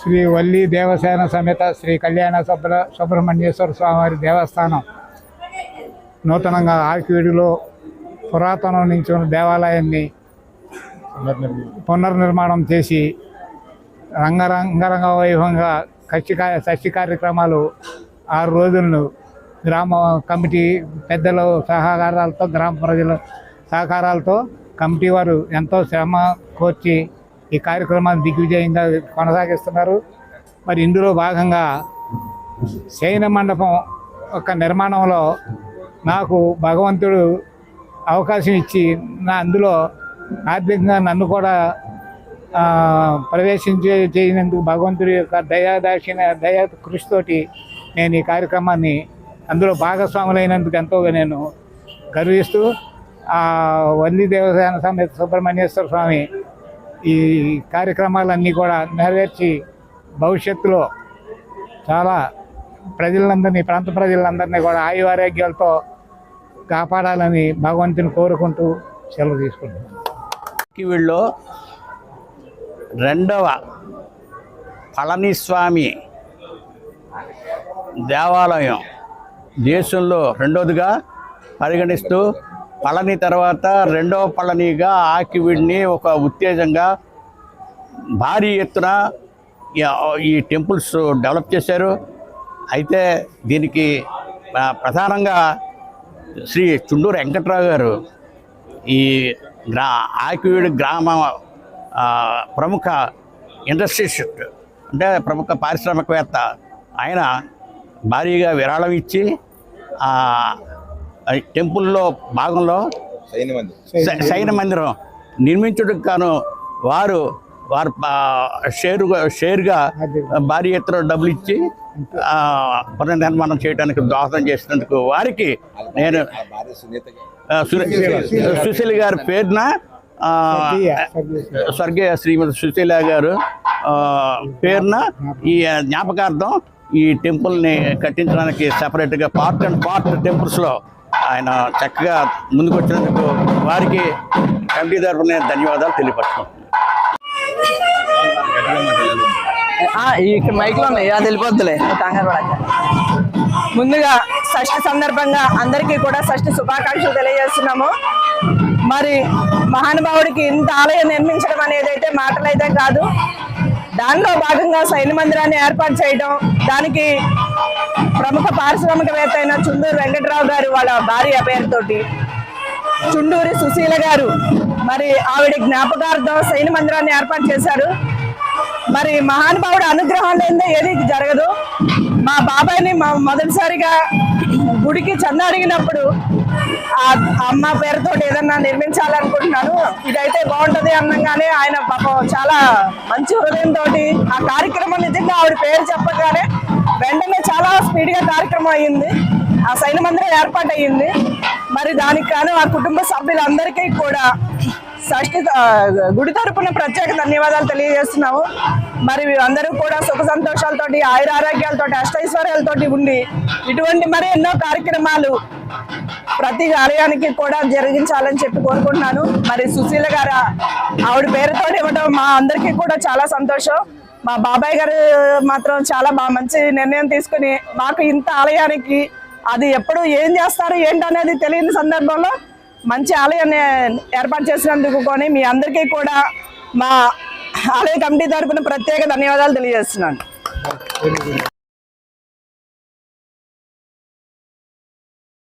శ్రీ వల్లి దేవసేన సమేత శ్రీ కళ్యాణ సుబ్ర సుబ్రహ్మణ్యేశ్వర స్వామివారి దేవస్థానం. నూతనంగా ఆకివీడిలో పురాతనం నుంచి ఉన్న దేవాలయాన్ని పునర్నిర్మాణం చేసి రంగరంగరంగ వైభవంగా కక్షి కా- షష్ఠి కార్యక్రమాలు ఆరు రోజులను గ్రామ కమిటీ పెద్దల సహకారాలతో గ్రామ ప్రజల సహకారాలతో కమిటీ వారు ఎంతో శ్రమ కోర్చి ఈ కార్యక్రమాన్ని దిగ్విజయంగా కొనసాగిస్తున్నారు. మరి ఇందులో భాగంగా శయన మండపం ఒక నిర్మాణంలో నాకు భగవంతుడు అవకాశం ఇచ్చి నా అందులో ఆర్థికంగా నన్ను కూడా ప్రవేశించే చేయనందుకు భగవంతుడి యొక్క దయాదాక్షిణ దయా కృషితోటి నేను ఈ కార్యక్రమాన్ని అందులో భాగస్వాములైనందుకు ఎంతో నేను గర్విస్తూ వల్లి దేవసేన సమేత సుబ్రహ్మణ్యేశ్వర స్వామి ఈ కార్యక్రమాలన్నీ కూడా నెరవేర్చి భవిష్యత్తులో చాలా ప్రజలందరినీ ప్రాంత ప్రజలందరినీ కూడా ఆయు ఆరోగ్యాలతో కాపాడాలని భగవంతుని కోరుకుంటూ సెలవు తీసుకుంటున్నాను వీళ్ళు రెండవ పళనిస్వామి దేవాలయం దేశంలో రెండవదిగా పరిగణిస్తూ పళని తర్వాత రెండవ పళనిగా ఆకివీడిని ఒక ఉత్తేజంగా భారీ ఎత్తున ఈ- టెంపుల్స్ డెవలప్ చేశారు. అయితే దీనికి ప్రధానంగా శ్రీ చుండూరు వెంకట్రావు గారు ఈ గ్రా ఆకివీడు గ్రామ ప్రముఖ ఇండస్ట్రియలిస్ట్ అంటే ప్రముఖ పారిశ్రామికవేత్త ఆయన భారీగా విరాళం ఇచ్చి టెంపుల్లో భాగంలో సైన మందిరం. నిర్మించుటకు గాను వారు వారు ఆ, షేరుగా షేర్గా భారీ ఎత్తున డబ్బులు ఇచ్చి ఆ, పునర్నిర్మాణం చేయడానికి దోహదం చేసినందుకు వారికి నేను సుశీల గారి. పేరున ఆ, స్వర్గీయ శ్రీమతి సుశీల గారు ఆ, పేరున ఈ జ్ఞాపకార్థం ఈ టెంపుల్ని కట్టించడానికి సెపరేట్గా పార్ట్ అండ్ పార్ట్ టెంపుల్స్లో ఆయన చక్కగా ముందుకు వచ్చినందుకు వారికి కమిటీ తరఫున ధన్యవాదాలు తెలియపరుచుకుంటున్నాను ఇక్కడ ఈ మైక్లో ఉన్నాయి. అది వెళ్ళిపోద్దులే కంగారు పడక. ముందుగా షష్ఠి సందర్భంగా అందరికీ కూడా షష్ఠి శుభాకాంక్షలు తెలియజేస్తున్నాము. మరి మహానుభావుడికి ఇంత ఆలయం నిర్మించడం అనేది అయితే మాటలైతే కాదు. దానిలో భాగంగా సైన్య మందిరాన్ని ఏర్పాటు చేయడం దానికి ప్రముఖ పారిశ్రామికవేత్త అయిన చుండూరు వెంకటరావు గారు వాళ్ళ భార్య పేరుతోటి. చుండూరి సుశీల గారు మరి ఆవిడ జ్ఞాపకార్థం సైన్య మందిరాన్ని ఏర్పాటు చేశారు. మరి మహానుభావుడు అనుగ్రహం లేదా ఏది జరగదు. మా బాబాయ్ని మా మొదటిసారిగా గుడికి చంద అడిగినప్పుడు అమ్మ పేరుతో ఏదన్నా నిర్మించాలనుకుంటున్నాను ఇదైతే బాగుంటది అనగానే ఆయన పాపం చాలా మంచి హృదయంతో ఆ కార్యక్రమం నిజంగా ఆవిడ పేరు చెప్పగానే వెంటనే చాలా స్పీడ్గా కార్యక్రమం అయ్యింది. ఆ సైన్య మందిరం ఏర్పాటు అయ్యింది మరి దానికి గాను ఆ కుటుంబ సభ్యులందరికీ కూడా షష్ఠి గుడి తరపున ప్రత్యేక ధన్యవాదాలు తెలియజేస్తున్నాము. మరి అందరూ కూడా సుఖ సంతోషాలతోటి ఆయుర ఆరోగ్యాలతోటి అష్టైశ్వర్యాలతోటి ఉండి ఇటువంటి మరి ఎన్నో కార్యక్రమాలు ప్రతి ఆలయానికి కూడా జరిగించాలని చెప్పి కోరుకుంటున్నాను. మరి సుశీల గారు ఆవిడ పేరుతో ఇవ్వడం మా అందరికీ కూడా చాలా సంతోషం. మా బాబాయ్ గారు మాత్రం చాలా బాగా మంచి నిర్ణయం తీసుకుని మాకు ఇంత ఆలయానికి అది ఎప్పుడు ఏం చేస్తారు ఏంటనేది తెలియని సందర్భంలో మంచి ఆలయాన్ని ఏర్పాటు చేసినందుకు కొని మీ అందరికీ కూడా మా ఆలయ కమిటీ తరపున ప్రత్యేక ధన్యవాదాలు తెలియజేస్తున్నాను.